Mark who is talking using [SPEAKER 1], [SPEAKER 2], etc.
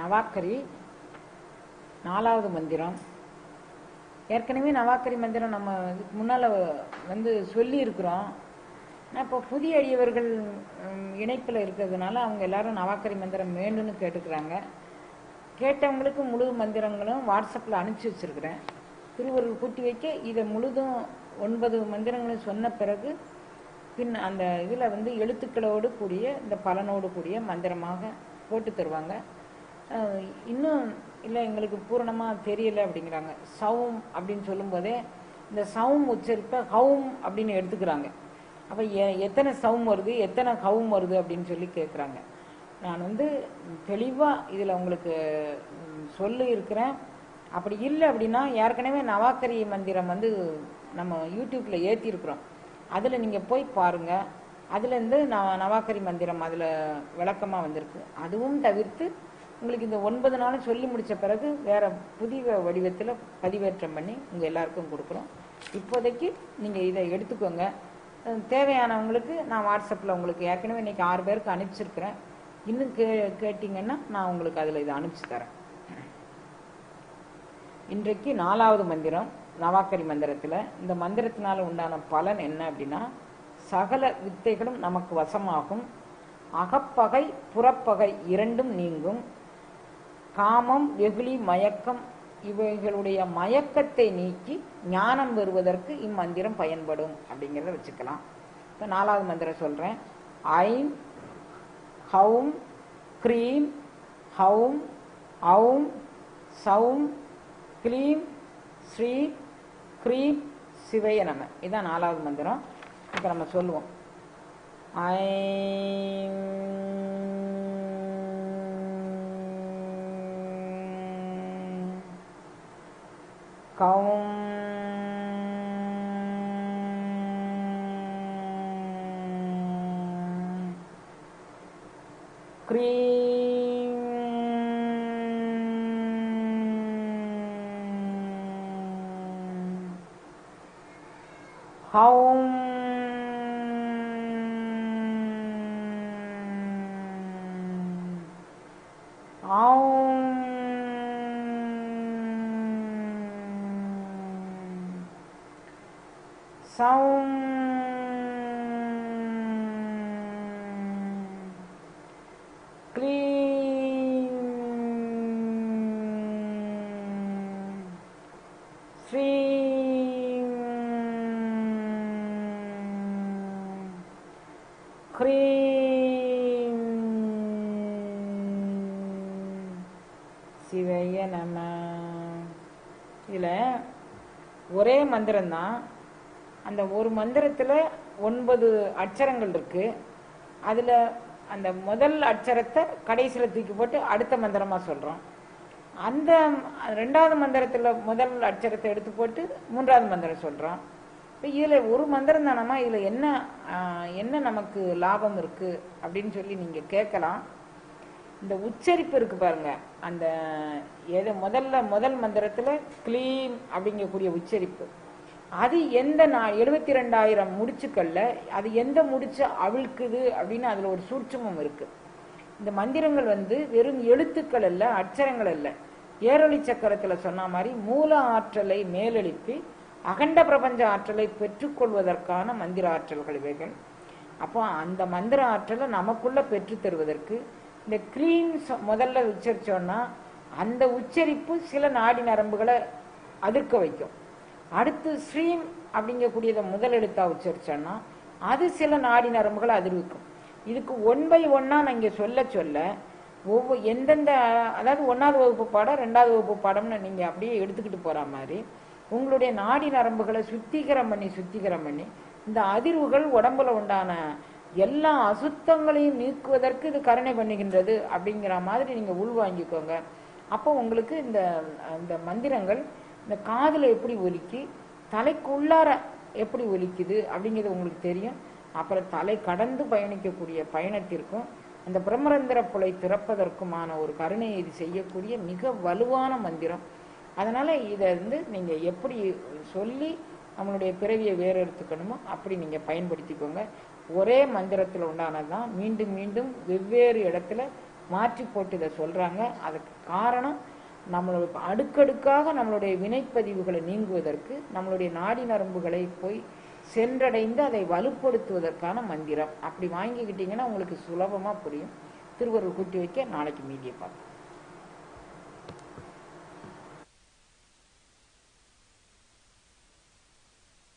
[SPEAKER 1] நவாக்கரி நாலாவது மந்திரம். ஏற்கனவே நவாக்கரி மந்திரம் நம்ம இதுக்கு முன்னால் வந்து சொல்லி இருக்கிறோம் ஆனால் இப்போ புதிய அடியவர்கள் இணைப்பில் இருக்கிறதுனால அவங்க எல்லாரும் நவாக்கரி மந்திரம் வேண்டும்னு கேட்டுக்கிறாங்க. கேட்டவங்களுக்கு முழு மந்திரங்களும் வாட்ஸ்அப்பில் அனுப்பிச்சி வச்சிருக்கிறேன். திருவருள் கூட்டி வைக்க இதை முழுதும் ஒன்பது மந்திரங்களும் சொன்ன பிறகு பின் அந்த இதில் வந்து எழுத்துக்களோடு கூடிய இந்த பலனோடு கூடிய மந்திரமாக போட்டு தருவாங்க. இன்னும் இல்லை எங்களுக்கு பூரணமாக தெரியல அப்படிங்கிறாங்க. சவும் அப்படின்னு சொல்லும்போதே இந்த சவும் உச்சரிப்பை ஹவும் அப்படின்னு எடுத்துக்கிறாங்க. அப்போ எ- எத்தனை சவும் வருது எத்தனை ஹவும் வருது அப்படின்னு சொல்லி கேட்குறாங்க நான் வந்து தெளிவாக இதில் உங்களுக்கு சொல்லி இருக்கிறேன். அப்படி இல்லை அப்படின்னா ஏற்கனவே நவாக்கரி மந்திரம் வந்து நம்ம யூடியூப்பில் ஏற்றிருக்கிறோம் அதில் நீங்கள் போய் பாருங்கள் அதுலேருந்து நான் நவாக்கரி மந்திரம் அதில் விளக்கமாக வந்திருக்கு. அதுவும் தவிர்த்து உங்களுக்கு இந்த ஒன்பது நாளும் சொல்லி முடித்த பிறகு வேறு புதிய வடிவத்தில் பதிவேற்றம் பண்ணி உங்கள் எல்லாருக்கும் கொடுக்குறோம். இப்போதைக்கு நீங்கள் இதை எடுத்துக்கோங்க. தேவையானவங்களுக்கு நான் வாட்ஸ்அப்பில் உங்களுக்கு ஏற்கனவே இன்றைக்கி ஆறு பேருக்கு அனுப்பிச்சிருக்கிறேன். இன்னும் கே கேட்டிங்கன்னா நான் உங்களுக்கு அதில் இதை அனுப்பிச்சு தரேன். இன்றைக்கு நாலாவது மந்திரம் நவாக்கரி மந்திரத்தில். இந்த மந்திரத்தினால் உண்டான பலன் என்ன அப்படின்னா சகல வித்தைகளும் நமக்கு வசமாகும். அகப்பகை புறப்பகை இரண்டும் நீங்கும். காமம் வெகுளி மயக்கம் இவைகளுடைய மயக்கத்தை நீக்கி ஞானம் பெறுவதற்கு இம்மந்திரம் பயன்படும் அப்படிங்கிறத வச்சுக்கலாம். இப்போ நாலாவது மந்திரம் சொல்கிறேன் ஐம் ஹவும் க்ரீம் ஹவும் ஔம் சவும் க்ளீம் ஸ்ரீ க்ரீம் சிவைய நம்ம இதான் நாலாவது மந்திரம். இப்போ நம்ம சொல்லுவோம். ஐம் கௌம் க்ரீம் ஹௌம் சௌம் க்ளீம் ஸ்ரீம் க்ரீம் சிவய நம இதில் ஒரே மந்திரம்தான் அந்த ஒரு மந்திரத்தில் ஒன்பது அட்சரங்கள் இருக்கு. அதில் அந்த முதல் அட்சரத்தை கடைசியில் தூக்கி போட்டு அடுத்த மந்திரமாக சொல்கிறோம் அந்த ரெண்டாவது மந்திரத்தில் முதல் அட்சரத்தை எடுத்து போட்டு மூன்றாவது மந்திரம் சொல்கிறோம் இப்போ இதில் ஒரு மந்திரம் தானம்மா? இதில் என்ன என்ன நமக்கு லாபம் இருக்குது அப்படின்னு சொல்லி நீங்கள் கேட்கலாம். இந்த உச்சரிப்பு இருக்கு பாருங்க. அந்த எது முதல்ல முதல் மந்திரத்தில் க்ளீம் அப்படிங்கக்கூடிய உச்சரிப்பு. அது எந்த நான் எழுபத்தி ரெண்டாயிரம் முடிச்சுக்கல்ல. அது எந்த முடிச்சு அவிழ்க்குது அப்படின்னு அதில் ஒரு சூட்சமும் இருக்கு. இந்த மந்திரங்கள் வந்து வெறும் எழுத்துக்கள் அல்ல அட்சரங்கள் அல்ல. ஏரொளி சக்கரத்தில் சொன்ன மாதிரி மூல ஆற்றலை மேலெழுப்பி அகண்ட பிரபஞ்ச ஆற்றலை பெற்றுக்கொள்வதற்கான மந்திர ஆற்றல்கள் இவைகள். அப்போ அந்த மந்திர ஆற்றலை நமக்குள்ள பெற்று தருவதற்கு இந்த க்ளீன் முதல்ல உச்சரிச்சோன்னா அந்த உச்சரிப்பு சில நாடி நரம்புகளை அதிர்க்க வைக்கும். அடுத்து ஸ்ரீம் அப்படிங்கக்கூடியதை முதல் எழுத்தா உச்சரிச்சோன்னா அது சில நாடி நரம்புகளை அதிர்விக்கும். இதுக்கு ஒன் பை ஒன்னா நான் இங்கே சொல்ல சொல்ல ஒவ்வொரு எந்தெந்த அதாவது ஒன்றாவது வகுப்பு பாடம் ரெண்டாவது வகுப்பு பாடம்னு நீங்கள் அப்படியே எடுத்துக்கிட்டு போகிற மாதிரி உங்களுடைய நாடி நரம்புகளை சுத்திகரம் பண்ணி சுத்திகரம் பண்ணி இந்த அதிர்வுகள் உடம்புல உண்டான எல்லா அசுத்தங்களையும் நீக்குவதற்கு இது கருணை பண்ணுகின்றது அப்படிங்கிற மாதிரி நீங்கள் உள்வாங்கிக்கோங்க. அப்போ உங்களுக்கு இந்த இந்த மந்திரங்கள் இந்த காதில் எப்படி ஒலிக்கு தலைக்குள்ளார எப்படி ஒலிக்குது அப்படிங்கிறது உங்களுக்கு தெரியும். அப்புறம் தலை கடந்து பயணிக்கக்கூடிய பயணத்திற்கும் அந்த பிரம்மரந்திர புலை திறப்பதற்குமான ஒரு கருணையை இது செய்யக்கூடிய மிக வலுவான மந்திரம். அதனால் இதை வந்து நீங்கள் எப்படி சொல்லி நம்மளுடைய பிறவியை வேறு எடுத்துக்கணுமோ அப்படி நீங்கள் பயன்படுத்திக்கோங்க. ஒரே மந்திரத்தில் உண்டானதுதான். மீண்டும் மீண்டும் வெவ்வேறு இடத்துல மாற்றி போட்டு இதை சொல்கிறாங்க அதுக்கு காரணம் நம்மளுக்கு அடுக்கடுக்காக நம்மளுடைய வினைப்பதிவுகளை நீங்குவதற்கு நம்மளுடைய நாடி நரம்புகளை போய் சென்றடைந்து அதை வலுப்படுத்துவதற்கான மந்திரம். அப்படி வாங்கிக்கிட்டீங்கன்னா உங்களுக்கு சுலபமா புரியும். திருவருள் கூட்டி வைக்க நாளைக்கு மீடியை பார்ப்போம்.